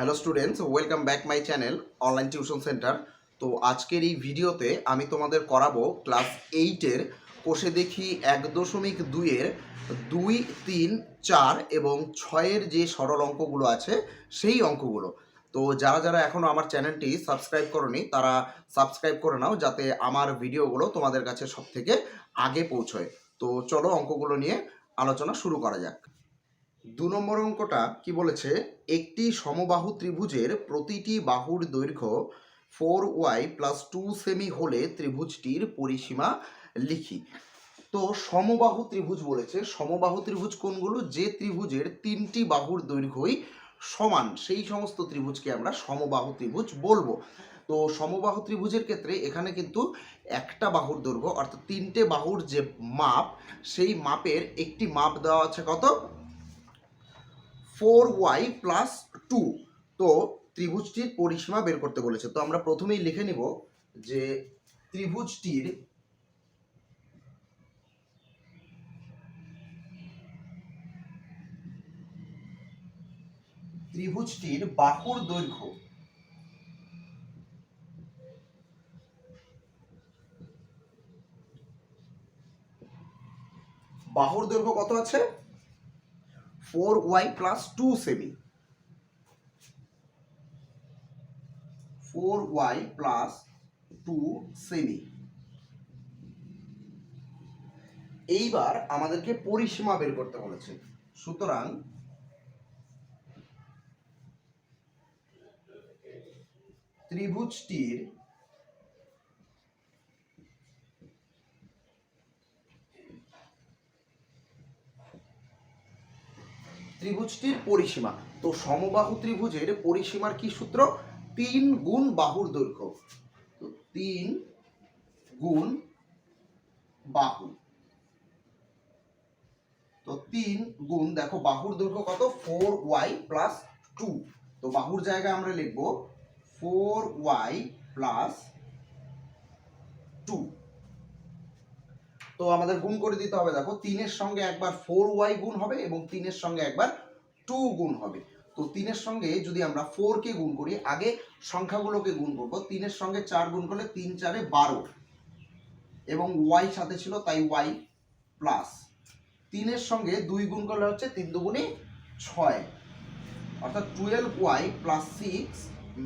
Hello students, welcome back my channel, online tuition centre. তো আজকের এই ভিডিওতে আমি তোমাদের করাবো ক্লাস এইটের, কোষে দেখি এক দশমিক দুইয়ের দুই, তিন, চার এবং ছয়ের যে সরল অঙ্কগুলো আছে সেই অঙ্কগুলো। তো যারা যারা এখনও আমার চ্যানেলটি সাবস্ক্রাইব করনি, তারা সাবস্ক্রাইব করে নাও যাতে আমার ভিডিওগুলো তোমাদের কাছে সব থেকে আগে পৌঁছয়। তো চলো অঙ্কগুলো নিয়ে আলোচনা শুরু করা যাক। দু নম্বর অঙ্কটা কি বলেছে? একটি সমবাহু ত্রিভুজের প্রতিটি বাহুর দৈর্ঘ্য ফোর ওয়াই প্লাস টু সেমি হলে ত্রিভুজটির পরিসীমা লিখি। তো সমবাহু ত্রিভুজ বলেছে, সমবাহু ত্রিভুজ কোনগুলো? যে ত্রিভুজের তিনটি বাহুর দৈর্ঘ্যই সমান, সেই সমস্ত ত্রিভুজকে আমরা সমবাহু ত্রিভুজ বলব। তো সমবাহু ত্রিভুজের ক্ষেত্রে এখানে কিন্তু একটা বাহুর দৈর্ঘ্য, অর্থাৎ তিনটে বাহুর যে মাপ, সেই মাপের একটি মাপ দেওয়া আছে কত? Four y plus two. তো ত্রিভুজটির পরিসীমা বের করতে বলেছে। তো আমরা প্রথমেই লিখে নিব যে ত্রিভুজটির ত্রিভুজটির বাহুর দৈর্ঘ্য বাহুর দৈর্ঘ্য কত আছে? ফোর ওয়াই প্লাস টু সেমি ফোর ওয়াই প্লাস টু সেমি এইবার আমাদেরকে পরিসীমা বের করতে বলেছে। সুতরাং ত্রিভুজটির ত্রিভুজটির পরিসীমা। তো সমবাহু ত্রিভুজের পরিসীমার কি সূত্র? তিন গুণ বাহুর দৈর্ঘ্য। তো তিন গুণ বাহু। তো তিন গুণ, দেখো, বাহুর দৈর্ঘ্য কত? Four y plus two. তো বাহুর জায়গায় আমরা লিখব ফোর ওয়াই প্লাস টু। তো আমাদের গুণ করে দিতে হবে, দেখো, তিনের সঙ্গে একবার ফোর ওয়াই গুণ হবে এবং তিনের সঙ্গে একবার টু গুণ হবে। তো তিনের সঙ্গে যদি আমরা ফোরকে গুণ করি, আগে সংখ্যাগুলোকে গুণ করব, তিনের সঙ্গে চার গুণ করলে তিন চারে বারো এবং ওয়াই সাথে ছিল তাই ওয়াই প্লাস তিনের সঙ্গে দুই গুণ করলে হচ্ছে তিন দুগুণে ছয়, অর্থাৎ twelve y plus six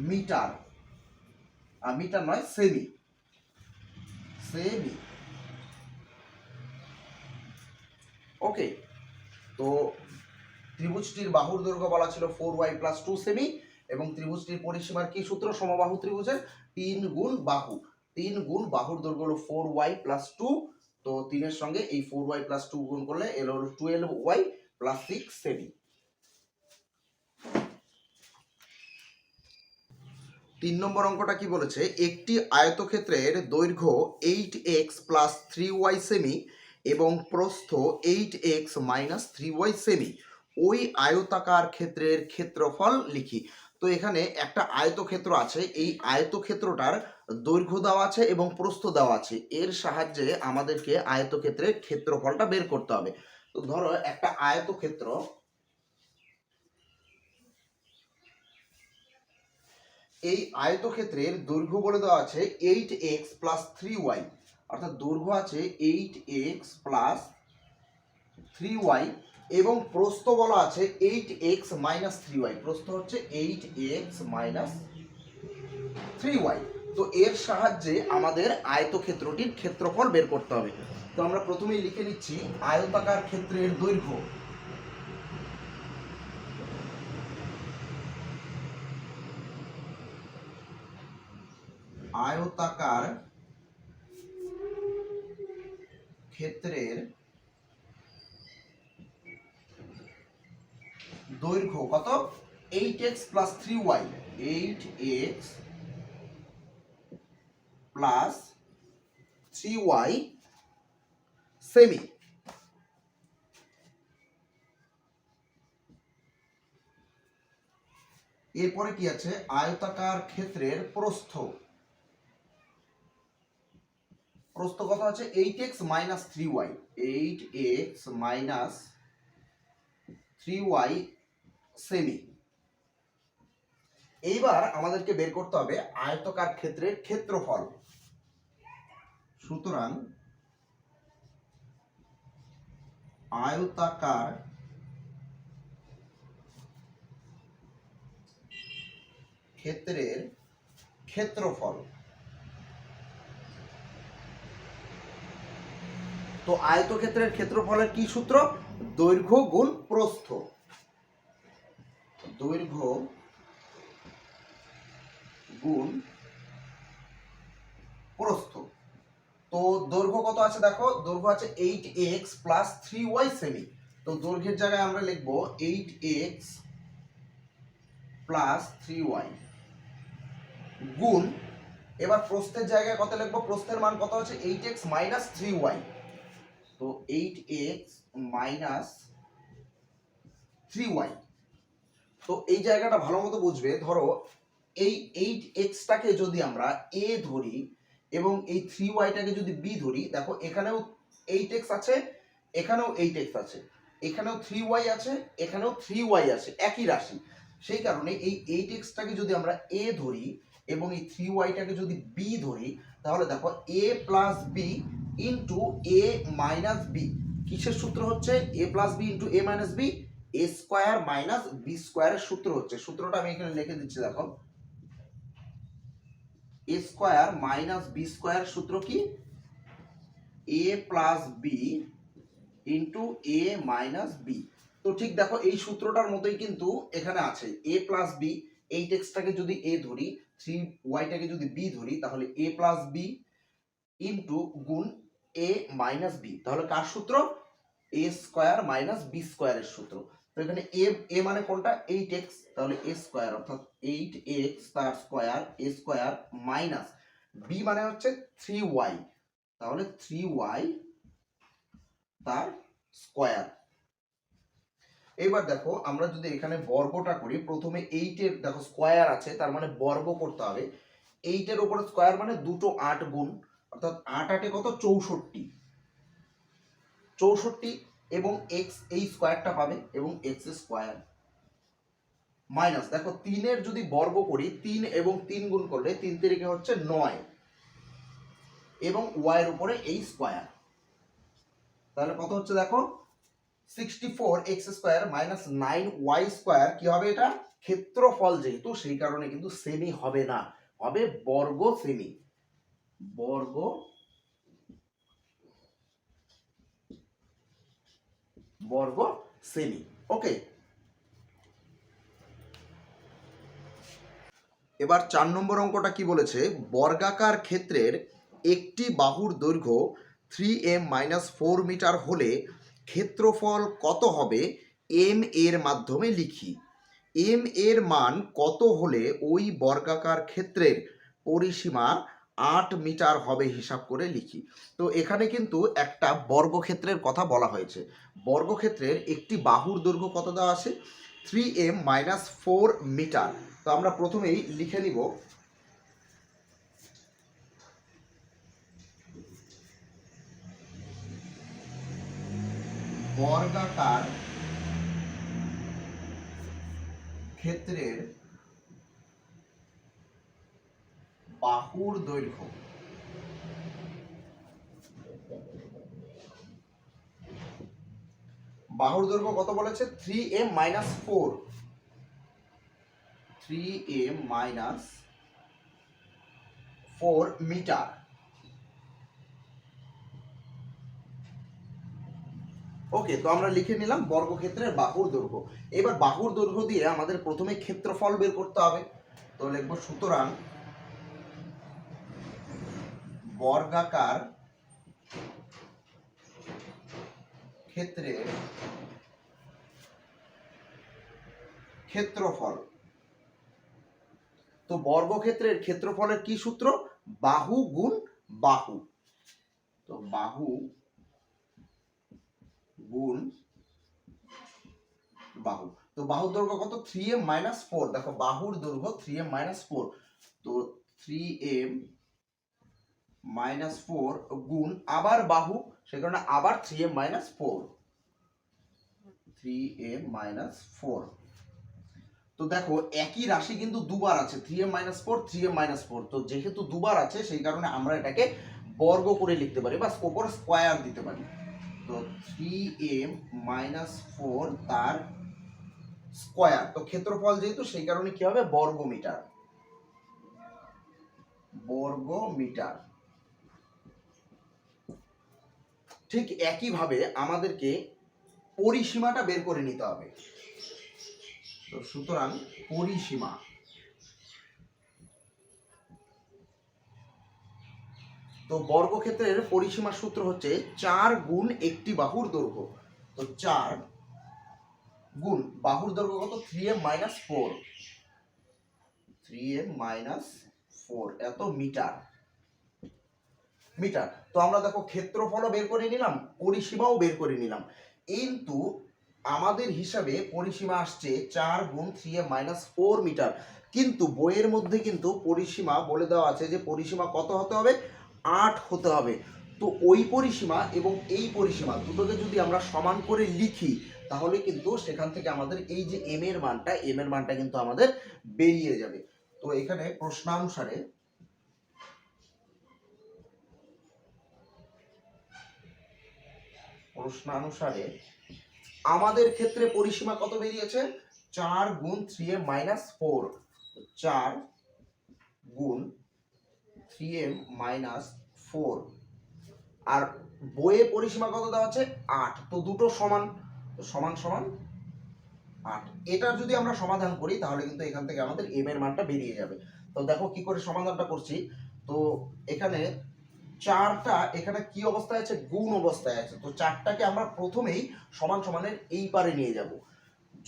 metre. আর মিটার নয় সেমি সেমি ওকে তো ত্রিভুজটির বাহুর দৈর্ঘ্য বলা ছিল ফোর ওয়াই প্লাস টু সেমি এবং ত্রিভুজটির পরিসীমার কি সূত্র? সমবাহু ত্রিভুজের তিন গুণ বাহু। তিন গুণ বাহুর দৈর্ঘ্য হলো ফোর ওয়াই প্লাস টু তো তিনের সঙ্গে এই ফোর ওয়াই প্লাস টু গুণ করলে এলো হলো টুয়েলভ ওয়াই প্লাস সিক্স সেমি তিন নম্বর অঙ্কটা কি বলেছে? একটি আয়তক্ষেত্রের দৈর্ঘ্য eight x plus three y semi এবং প্রস্থ eight x minus three y semi ওই আয়তাকার ক্ষেত্রের ক্ষেত্রফল লিখি। তো এখানে একটা আয়তক্ষেত্র আছে, এই আয়তক্ষেত্রটার দৈর্ঘ্য দেওয়া আছে এবং প্রস্থ দেওয়া আছে। এর সাহায্যে আমাদেরকে আয়তক্ষেত্রের ক্ষেত্রফলটা বের করতে হবে। তো ধরো একটা আয়তক্ষেত্র এই আয়তক্ষেত্রের দৈর্ঘ্য বলে দেওয়া আছে eight x plus three y অর্থাৎ দৈর্ঘ্য আছে eight x plus three y এবং প্রস্থ বলা আছে eight x minus three y প্রস্থ হচ্ছে eight x minus three y তো এর সাহায্যে আমাদের আয়তক্ষেত্রটির ক্ষেত্রফল বের করতে হবে। তো আমরা প্রথমেই লিখে নিচ্ছি আয়তাকার ক্ষেত্রের দৈর্ঘ্য। আয়তাকার ক্ষেত্রের দৈর্ঘ্য কত? Eight x plus three y eight x plus three y semi এরপরে কি আছে? আয়তাকার ক্ষেত্রের প্রস্থ। প্রস্থ কত আছে? Eight x minus three y eight x minus three y semi এইবার আমাদেরকে বের করতে হবে আয়তকার ক্ষেত্রের ক্ষেত্রফল। সুতরাং আয়তাকার ক্ষেত্রের ক্ষেত্রফল তো আয়তক্ষেত্রের ক্ষেত্রফলের কি সূত্র? দৈর্ঘ্য গুণ প্রস্থ। দৈর্ঘ্য গুণ প্রস্থ। তো দৈর্ঘ্য কত আছে দেখো? দৈর্ঘ্য আছে eight x plus three y semi তো দৈর্ঘ্যের জায়গায় আমরা লিখব eight x plus three y গুণ, এবার প্রস্থের জায়গায় কত লিখব? প্রস্থের মান কত আছে? Eight x minus three y তো eight x minus three y তো এই জায়গাটা ভালো মতো বুঝবে। ধরো এই এইট এক্সটাকে যদি আমরা এ ধরি এবং এই থ্রি ওয়াইটাকে যদি বি ধরি, দেখো এখানেও এইট আছে, এখানেও এইট এক্স আছে। এখানেও থ্রি ওয়াই আছে, এখানেও থ্রি ওয়াই আছে, একই রাশি। সেই কারণে এই এইট এক্সটাকে যদি আমরা এ ধরি এবং এই থ্রি ওয়াইটাকে যদি বি ধরি, তাহলে দেখো a plus b into a minus b কিসের সূত্র হচ্ছে? A plus b into a minus b a square minus b স্কোয়ারের সূত্র হচ্ছে। সূত্রটা আমি এখানে লিখে দিচ্ছি, দেখো। A square minus b square সূত্র কি? A plus b into a minus b তো ঠিক দেখো, এই সূত্রটার মতোই কিন্তু এখানে আছে। এ প্লাস বি এই টেক্সটাকে যদি এ ধরি থ্রি ওয়াইটাকে যদি বি ধরি, তাহলে এ প্লাস বি ইন্টু গুণ এ মাইনাস বি তাহলে কার সূত্র? এ স্কোয়ার মাইনাস বি স্কোয়ারের সূত্র। তো এখানে এ এ মানে কোনটা? এইট এক্স তাহলে এ স্কোয়ার অর্থাৎ এইট এক্স তার square a square minus b মানে হচ্ছে থ্রি ওয়াই তাহলে থ্রি ওয়াই তার স্কোয়ার এবার দেখো, আমরা যদি এখানে বর্গটা করি, প্রথমে এইটের দেখো স্কোয়ার আছে, তার মানে বর্গ করতে হবে। এইটের উপরে স্কোয়ার মানে দুটো আট গুণ। অর্থাৎ আট আটে কত? চৌষট্টি। চৌষট্টি এবং এক্স এই স্কোয়ারটা পাবে এবং এক্স স্কোয়ার। মাইনাস, দেখো তিনের যদি বর্গ করি, তিন এবং তিন গুণ করলে তিন তিরিকে হচ্ছে নয়। এবং ওয়াইয়ের উপরে এই স্কোয়ার। তাহলে কত হচ্ছে দেখো? Sixty four x square minus nine y square কি হবে এটা? ক্ষেত্রফল যেহেতু, সেই কারণে কিন্তু সেমি হবে না। হবে বর্গ সেমি বর্গ বর্গ সেমি ওকে। এবার চার নম্বর অঙ্কটা কি বলেছে? বর্গাকার ক্ষেত্রের একটি বাহুর দৈর্ঘ্য three m minus four metre হলে ক্ষেত্রফল কত হবে? এম এর মাধ্যমে লিখি। এম এর মান কত হলে ওই বর্গাকার ক্ষেত্রের পরিসীমা আট মিটার হবে হিসাব করে লিখি। তো এখানে কিন্তু একটা বর্গক্ষেত্রের কথা বলা হয়েছে। বর্গক্ষেত্রের একটি বাহুর দৈর্ঘ্য কত দেওয়া আছে? Three m minus four metre তো আমরা প্রথমেই লিখে নিব। বর্গাকার ক্ষেত্রের বাহুর দৈর্ঘ্য। বাহুর দৈর্ঘ্য কত বলেছে? Three m minus four three m minus four metre okay তো আমরা লিখে নিলাম বর্গক্ষেত্রের বাহুর দৈর্ঘ্য। এবার বাহুর দৈর্ঘ্য দিয়ে আমাদের প্রথমে ক্ষেত্রফল বের করতে হবে। তো লিখব সুতরাং বর্গাকার ক্ষেত্রের ক্ষেত্রফল। তো বর্গক্ষেত্রের ক্ষেত্রফলের কি সূত্র? বাহু গুণ বাহু। তো বাহু গুণ বাহু। তো বাহুর দৈর্ঘ্য কত? থ্রি এম মাইনাস ফোর দেখো, বাহুর দৈর্ঘ্য থ্রি এম মাইনাস ফোর তো থ্রি এম মাইনাস ফোর গুণ আবার বাহু, সে কারণে আবার three m minus four three m minus four তো দেখো, একই রাশি কিন্তু দুবার আছে three m minus four three m minus four তো যেহেতু দুবার আছে, সেই কারণে আমরা এটাকে বর্গ করে লিখতে পারি বা ওপর স্কোয়ার দিতে পারি। তো থ্রি এম মাইনাস ফোর তার স্কোয়ার তো ক্ষেত্রফল যেহেতু, সেই কারণে কি হবে? বর্গ মিটার বর্গ মিটার ঠিক একইভাবে আমাদেরকে পরিসীমাটা বের করে নিতে হবে। তো সুতরাং পরিসীমা তো বর্গক্ষেত্রের পরিসীমার সূত্র হচ্ছে চার গুণ একটি বাহুর দৈর্ঘ্য। তো চার গুণ বাহুর দৈর্ঘ্য কত? Three m minus four three m minus four এত মিটার। মিটার। তো আমরা দেখো ক্ষেত্রফলও বের করে নিলাম, পরিসীমাও বের করে নিলাম। কিন্তু আমাদের হিসাবে পরিসীমা আসছে চার গুণ three m minus four metre. কিন্তু বইয়ের মধ্যে কিন্তু পরিসীমা বলে দেওয়া আছে যে পরিসীমা কত হতে হবে? আট হতে হবে। তো ওই পরিসীমা এবং এই পরিসীমা দুটোকে যদি আমরা সমান করে লিখি, তাহলে কিন্তু সেখান থেকে আমাদের এই যে এম এর মানটা এম এর মানটা কিন্তু আমাদের বেরিয়ে যাবে। তো এখানে প্রশ্নানুসারে প্রশ্নানুসারে আমাদের ক্ষেত্রে পরিসীমা কত বেরিয়েছে? চার গুণ থ্রি এম মাইনাস ফোর। চার গুণ থ্রি এম মাইনাস ফোর। আর বইয়ে পরিসীমা কত দেওয়া আছে? আট। তো দুটো সমান সমান সমান আট। এটার যদি আমরা সমাধান করি, তাহলে কিন্তু এখান থেকে আমাদের এম এর মানটা বেরিয়ে যাবে। তো দেখো কি করে সমাধানটা করছি? তো এখানে চারটা, এখানে কি অবস্থায় আছে? গুণ অবস্থায় আছে। তো চারটাকে আমরা প্রথমেই সমান সমানের এই পারে নিয়ে যাব।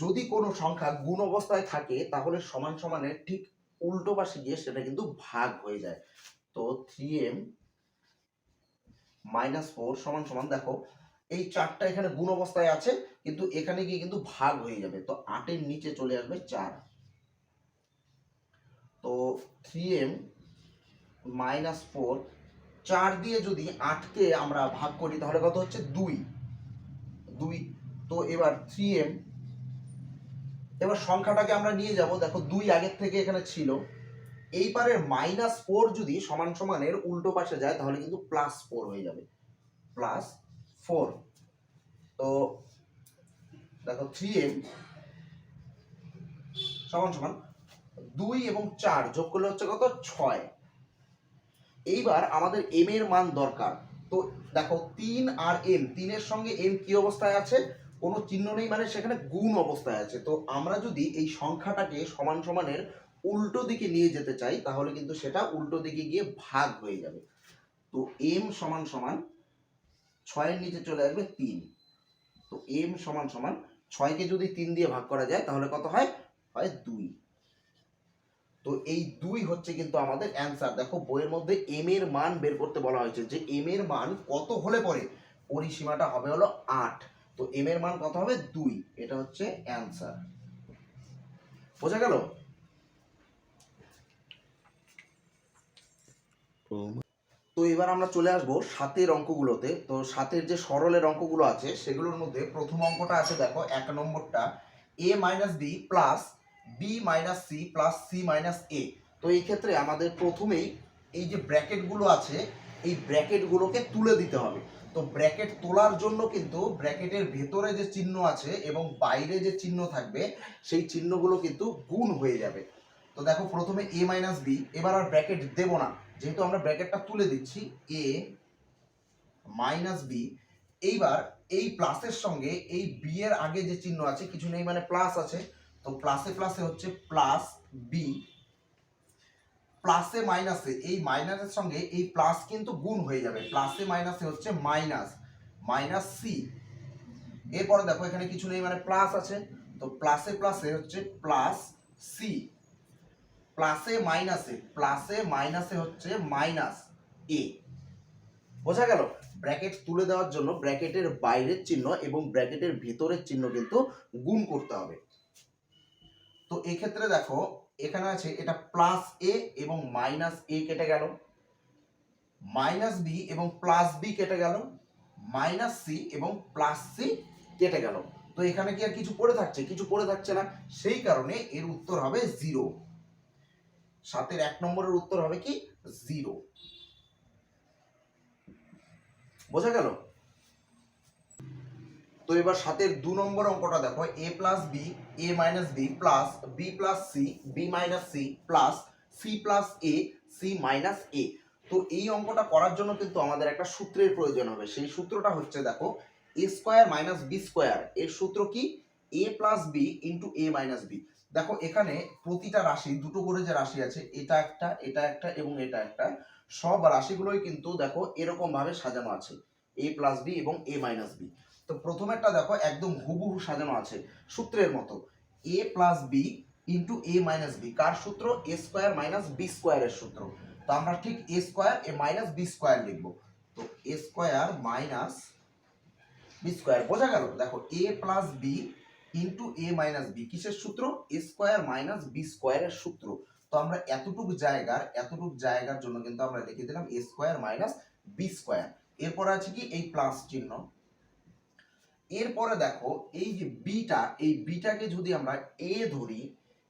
যদি কোনো সংখ্যা গুণ অবস্থায় থাকে, তাহলে সমান সমানের ঠিক উল্টো পাশে গিয়ে সেটা কিন্তু ভাগ হয়ে যায়। তো থ্রি এম মাইনাস ফোর সমান সমান, দেখো, এই চারটা এখানে গুণ অবস্থায় আছে, কিন্তু এখানে গিয়ে কিন্তু ভাগ হয়ে যাবে। তো আটের নিচে চলে আসবে চার। তো থ্রি এম মাইনাস ফোর চার দিয়ে যদি আটকে আমরা ভাগ করি, তাহলে কত হচ্ছে? দুই। দুই। তো এবার থ্রি এম এবার সংখ্যাটাকে আমরা নিয়ে যাব। দেখো, দুই আগের থেকে এখানে ছিল। এই পারের মাইনাস ফোর যদি সমান সমানের উল্টো পাশে যায়, তাহলে কিন্তু প্লাস ফোর হয়ে যাবে। প্লাস ফোর তো দেখো থ্রি এম সমান সমান দুই এবং চার যোগ করলে হচ্ছে কত? ছয়। এইবার আমাদের এম এর মান দরকার। তো দেখো, তিন আর এম তিনের সঙ্গে এম কি অবস্থায় আছে? কোনো চিহ্ন নেই মানে সেখানে গুণ অবস্থায় আছে। তো আমরা যদি এই সংখ্যাটাকে সমান সমানের উল্টো দিকে নিয়ে যেতে চাই, তাহলে কিন্তু সেটা উল্টো দিকে গিয়ে ভাগ হয়ে যাবে। তো এম সমান সমান ছয়ের নিচে চলে আসবে তিন। তো এম সমান সমান ছয়কে যদি তিন দিয়ে ভাগ করা যায়, তাহলে কত হয়? হয় দুই। তো এই দুই হচ্ছে কিন্তু আমাদের অ্যান্সার দেখো, বইয়ের মধ্যে এম এর মান বের করতে বলা হয়েছে যে এম এর মান কত হলে পরে পরিসীমাটা হবে হলো আট। তো এম এর মান কত হবে? দুই। এটা হচ্ছে অ্যান্সার বোঝা গেল? তো এবার আমরা চলে আসব সাতের অঙ্কগুলোতে। তো সাতের যে সরলের অঙ্কগুলো আছে, সেগুলোর মধ্যে প্রথম অঙ্কটা আছে, দেখো, এক নম্বরটা। A minus b plus b minus c plus c minus a তো এই ক্ষেত্রে আমাদের প্রথমেই এই যে ব্র্যাকেটগুলো আছে, এই ব্র্যাকেটগুলোকে তুলে দিতে হবে। তো ব্র্যাকেট তোলার জন্য কিন্তু ব্র্যাকেটের ভেতরে যে চিহ্ন আছে এবং বাইরে যে চিহ্ন থাকবে, সেই চিহ্নগুলো কিন্তু গুণ হয়ে যাবে। তো দেখো প্রথমে এ মাইনাস বি এবার আর ব্র্যাকেট দেব না। যেহেতু আমরা ব্র্যাকেটটা তুলে দিচ্ছি এ মাইনাস বি এইবার এই প্লাসের সঙ্গে এই বি এর আগে যে চিহ্ন আছে, কিছু নেই মানে প্লাস আছে তো প্লাসে প্লাসে হচ্ছে প্লাস বি প্লাসে মাইনাসে এই মাইনাসের সঙ্গে এই প্লাস কিন্তু গুণ হয়ে যাবে। প্লাসে মাইনাসে হচ্ছে মাইনাস মাইনাস সি এরপরে দেখো এখানে কিছু নেই মানে প্লাস আছে। তো প্লাসে প্লাসে হচ্ছে প্লাস সি প্লাসে মাইনাসে প্লাসে মাইনাসে হচ্ছে মাইনাস এ বোঝা গেল? ব্র্যাকেট তুলে দেওয়ার জন্য ব্র্যাকেটের বাইরের চিহ্ন এবং ব্র্যাকেটের ভিতরের চিহ্ন কিন্তু গুণ করতে হবে। তো এক্ষেত্রে দেখো, এখানে আছে এটা প্লাস এ এবং মাইনাস এ কেটে গেল। মাইনাস বি এবং প্লাস বি কেটে গেল মাইনাস সি এবং প্লাস সি কেটে গেল। তো এখানে কি আর কিছু পড়ে থাকছে? কিছু পড়ে থাকছে না। সেই কারণে এর উত্তর হবে জিরো সাতের এক নম্বরের উত্তর হবে কি? জিরো বোঝা গেল? তো এবার সাতের দু নম্বর অঙ্কটা দেখো a plus b a minus b plus b plus c b minus c plus c plus a c minus a তো এই অঙ্কটা করার জন্য কিন্তু আমাদের একটা সূত্রের প্রয়োজন হবে। সেই সূত্রটা হচ্ছে দেখো a square minus b square এর সূত্র কি? A plus b into a minus b দেখো, এখানে প্রতিটা রাশি, দুটো করে যে রাশি আছে, এটা একটা এটা একটা এবং এটা একটা, সব রাশিগুলোই কিন্তু দেখো এরকম ভাবে সাজানো আছে। এ প্লাস বি এবং এ মাইনাস বি তো প্রথমেরটা দেখো, একদম হুবহু সাজানো আছে সূত্রের মতো। A plus b into a minus b কার সূত্র? এ স্কোয়ার মাইনাস বি স্কোয়ারের সূত্র। তো আমরা ঠিক a square a minus b square লিখব। তো a square minus b square বোঝা গেল? দেখো a plus b into a minus b কিসের সূত্র? এ স্কোয়ার মাইনাস বি স্কোয়ারের সূত্র। তো আমরা এতটুকু জায়গার এতটুকু জায়গার জন্য কিন্তু আমরা লিখে দিলাম a square minus b square এরপর আছে কি? এই প্লাস চিহ্ন। এরপরে দেখো, এই যে বিটা এই বিটাকে যদি আমরা এ ধরি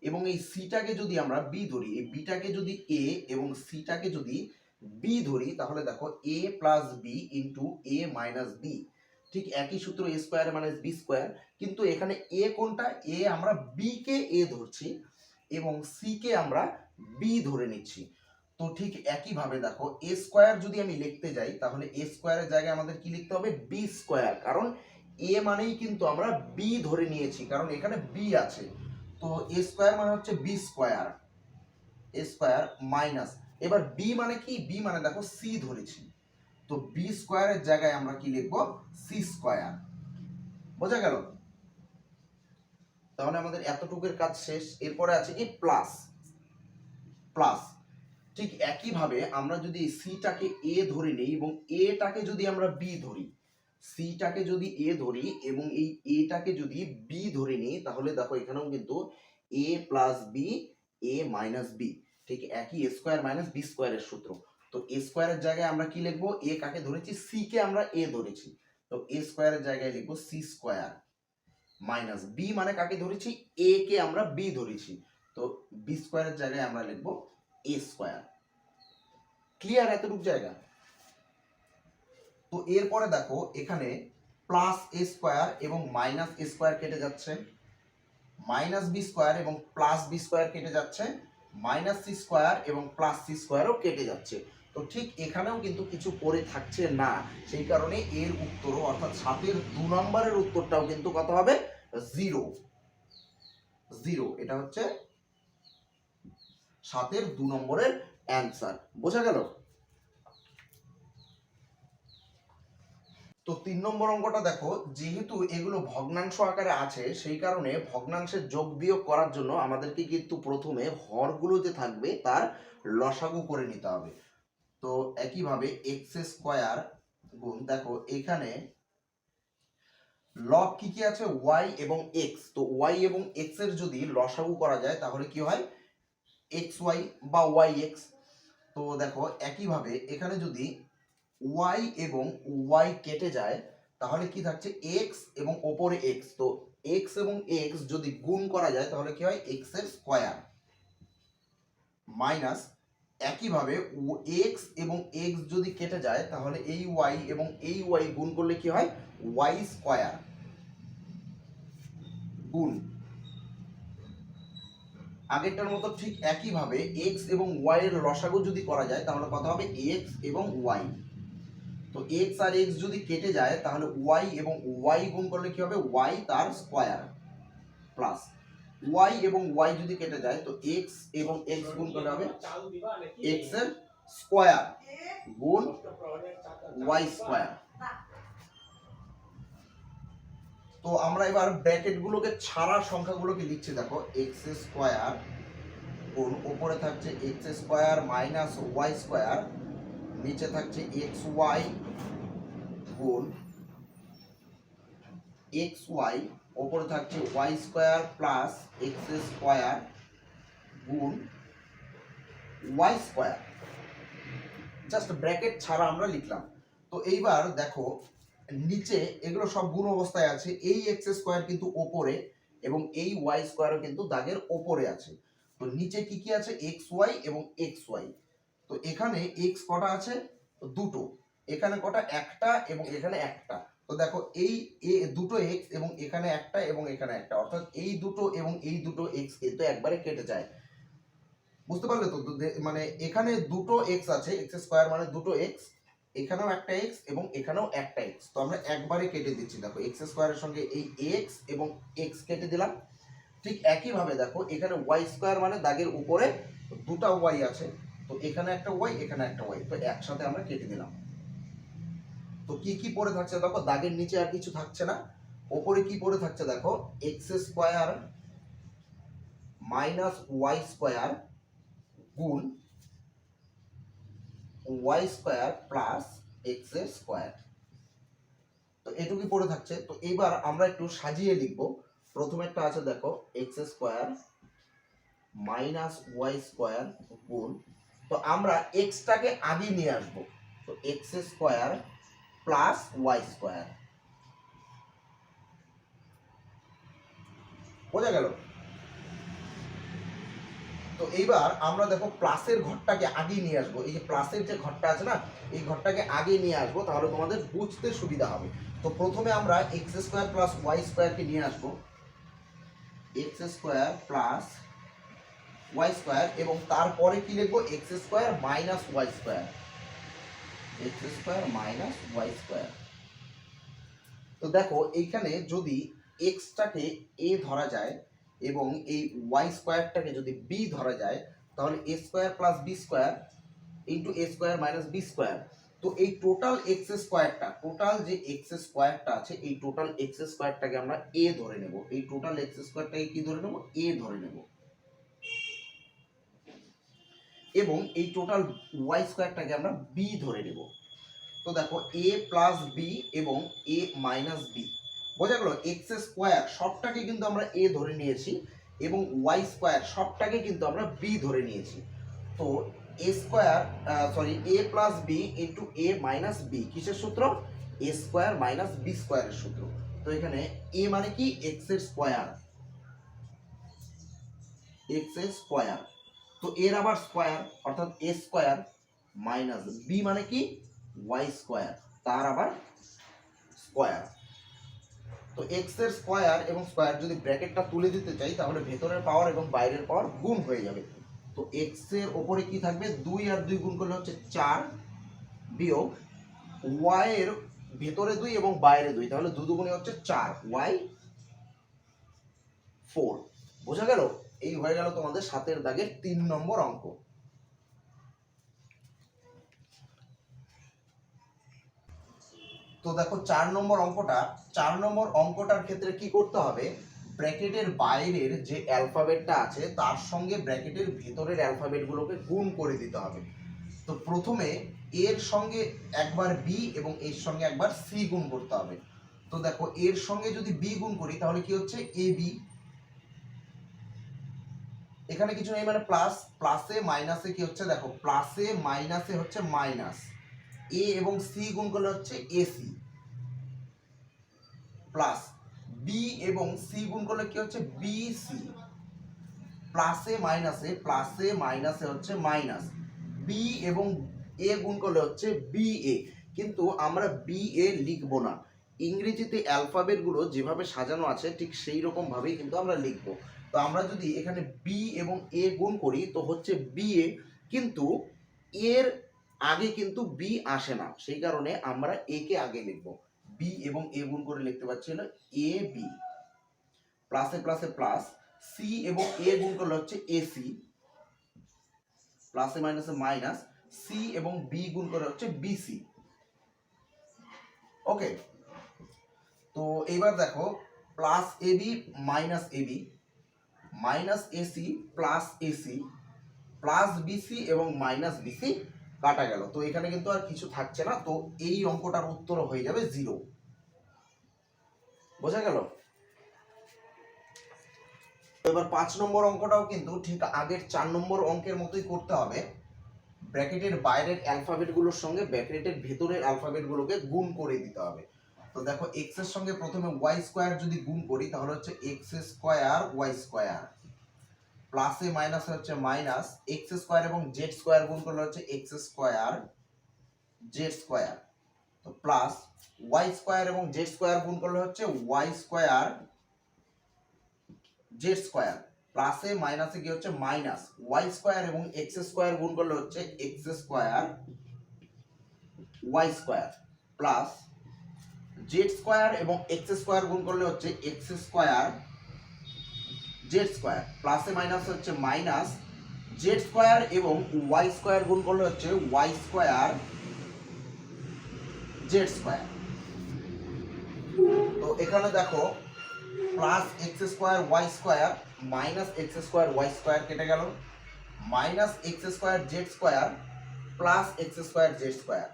এবং এই সিটাকে যদি আমরা বি ধরি, এই বিটাকে যদি এ এবং সিটাকে যদি বি ধরি, তাহলে দেখো A plus B into A minus B ঠিক একই সূত্র A square minus B square কিন্তু এখানে এ কোনটা? এ আমরা বি কে এ ধরছি এবং সি কে আমরা বি ধরে নিচ্ছি। তো ঠিক একইভাবে দেখো এ স্কোয়ার যদি আমি লিখতে যাই, তাহলে এ স্কোয়ারের জায়গায় আমাদের কি লিখতে হবে? বি স্কোয়ার কারণ এ মানেই কিন্তু আমরা বি ধরে নিয়েছি, কারণ এখানে বি আছে। তো এ স্কোয়ার মানে হচ্ছে B square A square minus এবার বি মানে কি? বি মানে দেখো সি ধরেছি। তো বি স্কোয়ারের জায়গায় আমরা কি লিখব? সি স্কোয়ার বোঝা গেল? তাহলে আমাদের এতটুকুর কাজ শেষ। এরপরে আছে কি প্লাস প্লাস ঠিক একইভাবে আমরা যদি সিটাকে এ ধরে নিই এবং এটাকে যদি আমরা বি ধরি সিটাকে যদি এ ধরি এবং এই এটাকে যদি বি ধরে নিই, তাহলে দেখো এখানেও কিন্তু A plus B A minus B ঠিক একই এ স্কোয়ার মাইনাস বি স্কোয়ারের সূত্র। তো এ স্কোয়ারের জায়গায় আমরা কি লিখব? এ কাকে ধরেছি? সি কে আমরা এ ধরেছি। তো এ স্কোয়ারের জায়গায় লিখব সি স্কোয়ার মাইনাস বি মানে কাকে ধরেছি? এ কে আমরা বি ধরেছি। তো বি স্কোয়ারের জায়গায় আমরা লিখব এ স্কোয়ার ক্লিয়ার এতটুকু জায়গা? তো এরপরে দেখো, এখানে প্লাস এ স্কোয়ার এবং মাইনাস এ স্কোয়ার কেটে যাচ্ছে। মাইনাস বি স্কোয়ার এবং প্লাস বি স্কোয়ার কেটে যাচ্ছে। মাইনাস সি স্কোয়ার এবং প্লাস সি স্কোয়ারও কেটে যাচ্ছে। তো ঠিক এখানেও কিন্তু কিছু পড়ে থাকছে না। সেই কারণে এর উত্তরও অর্থাৎ সাতের দু নম্বরের উত্তরটাও কিন্তু কত হবে? জিরো জিরো এটা হচ্ছে সাতের দু নম্বরের অ্যান্সার বোঝা গেল? তো তিন নম্বর অঙ্কটা দেখো, যেহেতু এগুলো ভগ্নাংশ আকারে আছে, সেই কারণে ভগ্নাংশের যোগ বিয়োগ করার জন্য আমাদেরকে কিন্তু প্রথমে হরগুলো যে থাকবে, তার লসাগু করে নিতে হবে। তো একইভাবে এক্স স্কোয়ার গুণ, দেখো এখানে লব কি কি আছে? ওয়াই এবং এক্স তো ওয়াই এবং এক্সের যদি লসাগু করা যায়, তাহলে কি হয়? এক্স ওয়াই বা ওয়াই এক্স তো দেখো, একইভাবে এখানে যদি ওয়াই এবং ওয়াই কেটে যায়, তাহলে কি থাকছে এক্স এবং ওপরে এক্স তো এক্স এবং এক্স যদি গুণ করা যায়, তাহলে কি হয়? এক্সের স্কোয়ার মাইনাস একইভাবে এক্স এবং এক্স যদি কেটে যায়, তাহলে এই ওয়াই এবং এই ওয়াই গুণ করলে কি হয়? ওয়াই স্কোয়ার গুণ। আগেরটার মতো ঠিক একইভাবে এক্স এবং ওয়াই এর লসাগু যদি করা যায়, তাহলে কত হবে? এক্স এবং ওয়াই তো এক্স আর এক্স যদি কেটে যায়, তাহলে ওয়াই এবং ওয়াই গুণ করলে কি হবে? ওয়াই তার স্কোয়ার প্লাস ওয়াই এবং ওয়াই যদি কেটে যায়, তো এক্স এবং এক্স গুণ করলে হবে এক্সের স্কোয়ার গুণ ওয়াই স্কোয়ার তো আমরা এবার ব্র্যাকেট গুলোকে ছাড়া সংখ্যাগুলোকে লিখছি। দেখো এক্স স্কোয়ার উপরে থাকছে? X square minus Y square নিচে থাকছে এক্স ওয়াই গুণ এক্স ওয়াই ওপরে থাকছে Y square plus X square গুণ ওয়াই স্কোয়ার জাস্ট ব্র্যাকেট ছাড়া আমরা লিখলাম। তো এইবার দেখো, নিচে এগুলো সব গুণ অবস্থায় আছে, এই এক্স স্কোয়ার কিন্তু ওপরে এবং এই ওয়াই স্কোয়ারও কিন্তু দাগের ওপরে আছে। তো নিচে কি কি আছে? এক্স ওয়াই এবং এক্স ওয়াই তো এখানে এক্স কটা আছে? দুটো। এখানে কটা? একটা এবং এখানে একটা। তো দেখো, এই এ দুটো এক্স এবং এখানে একটা এবং এখানে একটা। অর্থাৎ এই দুটো এবং এই দুটো এক্স কিন্তু একবারে কেটে যায়। বুঝতে পারলে তো? মানে এখানে দুটো এক্স আছে এক্স স্কোয়ার মানে দুটো এক্স এখানেও একটা এক্স এবং এখানেও একটা এক্স তো আমরা একবারে কেটে দিচ্ছি। দেখো এক্স স্কোয়ারের সঙ্গে এই এক্স এবং এক্স কেটে দিলাম। ঠিক একইভাবে দেখো, এখানে ওয়াই স্কোয়ার মানে দাগের উপরে দুটা ওয়াই আছে। তো এখানে একটা ওয়াই এখানে একটা ওয়াই তো একসাথে আমরা কেটে দিলাম। তো কি কি পড়ে থাকছে দেখো, দাগের নিচে আর কিছু থাকছে না। ওপরে কি পড়ে থাকছে দেখো X square minus Y square গুণ Y square plus X square তো এটুকুই পড়ে থাকছে। তো এবার আমরা একটু সাজিয়ে লিখব। প্রথমে একটা আছে দেখো X square minus Y square গুণ তো আমরা এক্সটাকে আগে নিয়ে আসব। তো X square plus Y square বোঝা গেল? তো এইবার আমরা দেখো প্লাসের ঘরটাকে আগে নিয়ে আসব। এই যে প্লাসের যে ঘরটা আছে না, এই ঘরটাকে আগে নিয়ে আসব তাহলে তোমাদের বুঝতে সুবিধা হবে। তো প্রথমে আমরা এক্স স্কোয়ার প্লাস ওয়াই স্কোয়ারকে নিয়ে আসব। X square plus Y square এবং তারপরে কি লিখব? X square minus Y square X square minus Y square তো দেখো, এইখানে যদি এক্সটাকে এ ধরা যায় এবং এই ওয়াই স্কোয়ারটাকে যদি বি ধরা যায়, তাহলে A square plus B square into A square minus B square তো এই টোটাল এক্স স্কোয়ারটা টোটাল যে এক্স স্কোয়ারটা আছে, এই টোটাল এক্স স্কোয়ারটাকে আমরা এ ধরে নেব। এই টোটাল এক্স স্কোয়ারটাকে কি ধরে নেব? এ ধরে নেব। এবং এই টোটাল ওয়াই স্কোয়ারটাকে আমরা বি ধরে নেব। তো দেখো এ প্লাস বি এবং এ মাইনাস বি বোঝা গেল এক্স স্কোয়ার সবটাকে কিন্তু আমরা এ ধরে নিয়েছি এবং ওয়াই স্কোয়ার সবটাকে কিন্তু আমরা বি ধরে নিয়েছি। তো A square sorry A plus B into A minus B কিসের সূত্র? এ স্কোয়ার মাইনাস বি স্কোয়ারের সূত্র। তো এখানে এ মানে কি? এক্সের স্কোয়ার এক্সের স্কোয়ার তো এর আবার স্কোয়ার, অর্থাৎ এ স্কোয়ার মাইনাস বি মানে কি? ওয়াই স্কোয়ার, তার আবার স্কোয়ার। তো এক্সের স্কোয়ার এবং স্কোয়ার যদি ব্র্যাকেটটা তুলে দিতে চাই, তাহলে ভেতরের পাওয়ার এবং বাইরের পাওয়ার গুণ হয়ে যাবে। তো এক্সের ওপরে কি থাকবে? দুই আর দুই গুণ করলে হচ্ছে চার বিয়োগ ওয়াই এর ভেতরে দুই এবং বাইরে দুই, তাহলে দু দুগুণে হচ্ছে চার ওয়াই ফোর বোঝা গেল? এই হয়ে গেল তোমাদের সাতের দাগের তিন নম্বর অঙ্ক। তো দেখো চার নম্বর অঙ্কটা, চার নম্বর অঙ্কটার ক্ষেত্রে কি করতে হবে? ব্র্যাকেটের বাইরের যে অ্যালফাবেটটা আছে, তার সঙ্গে ব্র্যাকেটের ভেতরের অ্যালফাবেটগুলোকে গুণ করে দিতে হবে। তো প্রথমে এর সঙ্গে একবার বি এবং এর সঙ্গে একবার সি গুণ করতে হবে। তো দেখো এর সঙ্গে যদি বি গুণ করি, তাহলে কি হচ্ছে? এ বি এখানে কিছু নেই মানে প্লাস প্লাসে মাইনাসে কি হচ্ছে দেখো প্লাসে মাইনাসে হচ্ছে মাইনাস এ এবং সি গুণ করলে হচ্ছে এসি প্লাস বি এবং সি গুণ করলে কি হচ্ছে বিসি প্লাসে মাইনাসে প্লাসে মাইনাসে হচ্ছে মাইনাস বি এবং এ গুণ করলে হচ্ছে বি এ কিন্তু আমরা বি এ লিখব না। ইংরেজিতে অ্যালফাবেটগুলো যেভাবে সাজানো আছে, ঠিক সেই রকম ভাবেই কিন্তু আমরা লিখব। তো আমরা যদি এখানে বি এবং এ গুণ করি, তো হচ্ছে বি এ কিন্তু এর আগে কিন্তু বি আসে না। সেই কারণে আমরা এ কে আগে লিখব। বি এবং এ গুণ করে লিখতে পারছি হলো এ বি প্লাসে প্লাসে প্লাস সি এবং এ গুণ করলে হচ্ছে এসি প্লাসে মাইনাসে মাইনাস সি এবং বি গুণ করে হচ্ছে বিসি ওকে তো এইবার দেখো plus A B minus A B minus AC plus AC plus BC এবং মাইনাস বিসি কাটা গেল। তো এখানে কিন্তু আর কিছু থাকছে না। তো এই অঙ্কটার উত্তর হয়ে যাবে জিরো। বোঝা গেল? এবার পাঁচ নম্বর অঙ্কটাও কিন্তু ঠিক আগের চার নম্বর অঙ্কের মতোই করতে হবে। ব্র্যাকেটের বাইরের অ্যালফাবেটগুলোর সঙ্গে ব্র্যাকেটের ভেতরের অ্যালফাবেটগুলোকে গুণ করে দিতে হবে। তো দেখো এক্সের সঙ্গে প্রথমে ওয়াই স্কোয়ার যদি গুণ করি, তাহলে হচ্ছে এক্স স্কোয়ার ওয়াই স্কোয়ার প্লাসে মাইনাসে হচ্ছে মাইনাস এক্স স্কোয়ার এবং জেড স্কোয়ার গুণ করলে হচ্ছে এক্স স্কোয়ার জেড স্কোয়ার তো প্লাস ওয়াই স্কোয়ার এবং জেড স্কোয়ার গুণ করলে হচ্ছে ওয়াই স্কোয়ার জেড স্কোয়ার প্লাসে মাইনাসে কি হচ্ছে মাইনাস ওয়াই স্কোয়ার এবং এক্স স্কোয়ার গুণ করলে হচ্ছে X square Y square plus Z square এবং এক্স স্কোয়ার গুণ করলে হচ্ছে এক্স স্কোয়ার জেড স্কোয়ার প্লাসে মাইনাস হচ্ছে মাইনাস জেড স্কোয়ার এবং ওয়াই স্কোয়ার গুণ করলে হচ্ছে ওয়াই স্কোয়ার জেড স্কোয়ার। তো এখানে দেখো plus X square Y square minus X square Y square কেটে গেল। Minus X square Z square plus X square Z square.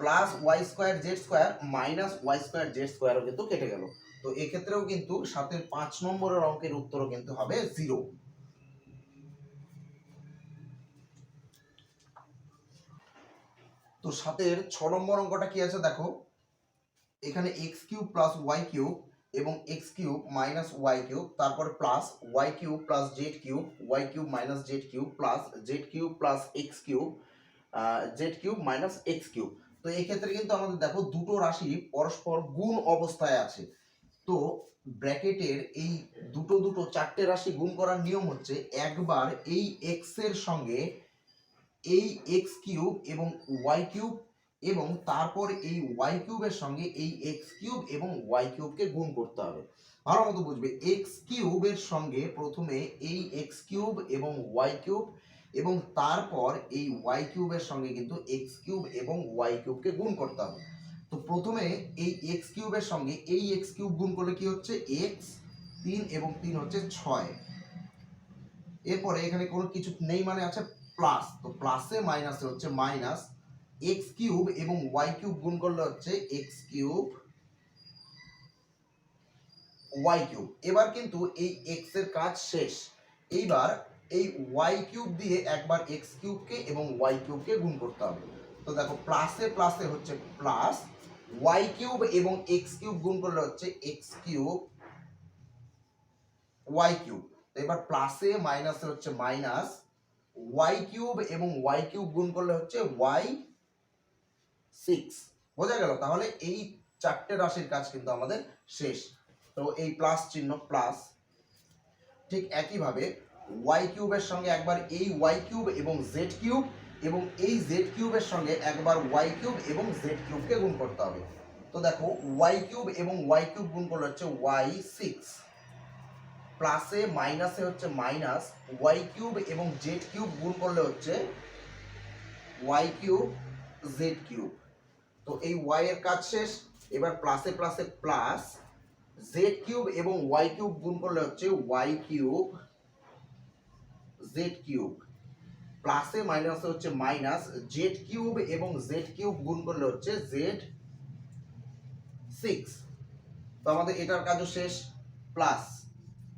Plus Y square Z square minus Y square Z স্কোয়ারও কিন্তু কেটে গেল। তো এক্ষেত্রেও কিন্তু সাতের পাঁচ নম্বরের অঙ্কের উত্তরও কিন্তু হবে জিরো তো সাতের ছ নম্বর অঙ্কটা কি আছে দেখো? এখানে X cube plus Y cube এবং X cube minus Y cube তারপর plus Y cube plus Z cube Y cube minus Z cube plus Z cube plus X cube Z cube minus X cube তো এই ক্ষেত্রে কিন্তু আমাদের দেখো দুটো রাশি পরস্পর গুণ অবস্থায় আছে। তো ব্র্যাকেটের এই দুটো দুটো চারটে রাশি গুণ করার নিয়ম হচ্ছে একবার এই এক্সের সঙ্গে এই এক্স কিউব এবং ওয়াই কিউব এবং তারপর এই ওয়াই কিউবের সঙ্গে এই এক্স কিউব এবং ওয়াই কিউবকে গুণ করতে হবে। ভালো মতো বুঝবে এক্স কিউবের সঙ্গে প্রথমে এই এক্স কিউব এবং ওয়াই কিউব এবং তারপর এই ওয়াই কিউবের সঙ্গে কিন্তু এক্স কিউব এবং ওয়াই কিউবকে গুণ করতে হবে। তো প্রথমে এই এক্স কিউবের সঙ্গে এই এক্স কিউব গুণ করলে কি হচ্ছে? এক্স তিন এবং তিন হচ্ছে ছয়। এরপরে এখানে কোনো কিছু নেই মানে আছে প্লাস তো প্লাসে মাইনাসে হচ্ছে মাইনাস এক্স কিউব এবং ওয়াই কিউব গুণ করলে হচ্ছে এক্স কিউব ওয়াই কিউব এবার কিন্তু এই এক্সের কাজ শেষ। এইবার এই ওয়াই কিউব দিয়ে একবার এক্স কিউবকে এবং ওয়াই কিউবকে গুণ করতে হবে। তো দেখো প্লাসে প্লাসে হচ্ছে প্লাস ওয়াই কিউব এবং এক্স কিউব গুণ করলে হচ্ছে এক্স কিউব ওয়াই কিউব তো এবার প্লাসে মাইনাসে হচ্ছে মাইনাস ওয়াই কিউব এবং ওয়াই কিউব গুণ করলে হচ্ছে ওয়াই সিক্স বোঝা গেল? তাহলে এই চারটে রাশির কাজ কিন্তু আমাদের শেষ। তো এই প্লাস চিহ্ন প্লাস ঠিক একইভাবে ওয়াই কিউবের সঙ্গে একবার এই ওয়াই কিউব এবং জেড কিউব এবং এই জেড কিউবের সঙ্গে একবার ওয়াই কিউব এবং জেড কিউবকে গুণ করতে হবে। তো দেখো ওয়াই কিউব এবং ওয়াই কিউব গুণ করলে হচ্ছে ওয়াই সিক্স প্লাসে মাইনাসে হচ্ছে মাইনাস ওয়াই কিউব এবং জেড কিউব গুণ করলে হচ্ছে ওয়াই কিউব জেড কিউব তো এই ওয়াই এর কাজ শেষ। এবার প্লাসে প্লাসে প্লাস জেড কিউব এবং ওয়াই কিউব গুণ করলে হচ্ছে ওয়াই কিউব জেড কিউব প্লাসে মাইনাসে হচ্ছে মাইনাস জেড কিউব এবং জেড কিউব গুণ করলে হচ্ছে জেড সিক্স তো আমাদের এটার কাজও শেষ প্লাস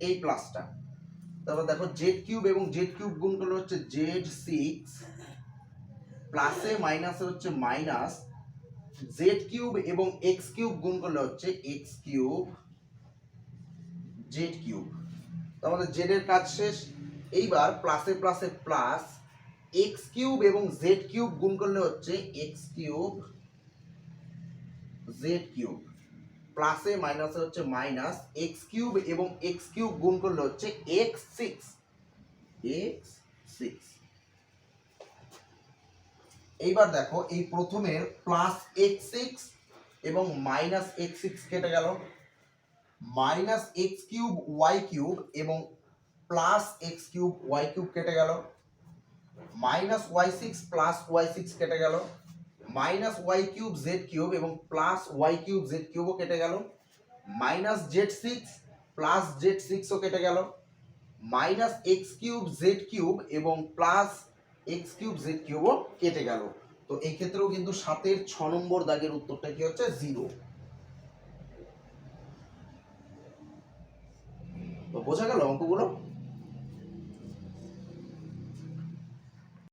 এই প্লাসটা তারপর দেখো জেড কিউব এবং জেড কিউব গুণ করলে হচ্ছে জেড সিক্স প্লাসে মাইনাসে হচ্ছে মাইনাস জেড কিউব এবং এক্স কিউব গুণ করলে হচ্ছে এক্স কিউব জেড কিউব তো আমাদের জেড এর কাজ শেষ এইবার প্লাসে প্লাসে প্লাস এক্স কিউব এবং জেড কিউব গুণ করলে হচ্ছে এক্স কিউব জেড কিউব প্লাসে মাইনাসে হচ্ছে মাইনাস এক্স কিউব এবং এক্স কিউব গুণ করলে হচ্ছে এক্স সিক্স এক্স সিক্স এইবার দেখো এই প্রথমের প্লাস এক্স সিক্স এবং মাইনাস এক্স সিক্স কেটে গেল। Minus X cube Y cube এবং plus X cube Y cube কেটে গেল। Minus Y six plus Y six কেটে গেল। Minus Y cube Z cube এবং প্লাস ওয়াই কিউব জেড কিউবও কেটে গেল। Minus Z six plus Z সিক্সও কেটে গেল। Minus X cube Z cube এবং প্লাস এক্স কিউব জেড কিউবও কেটে গেল। তো এই ক্ষেত্রেও কিন্তু সাতের ছ নম্বর দাগের উত্তরটা কি হচ্ছে? জিরো তো বোঝা গেল অঙ্কগুলো?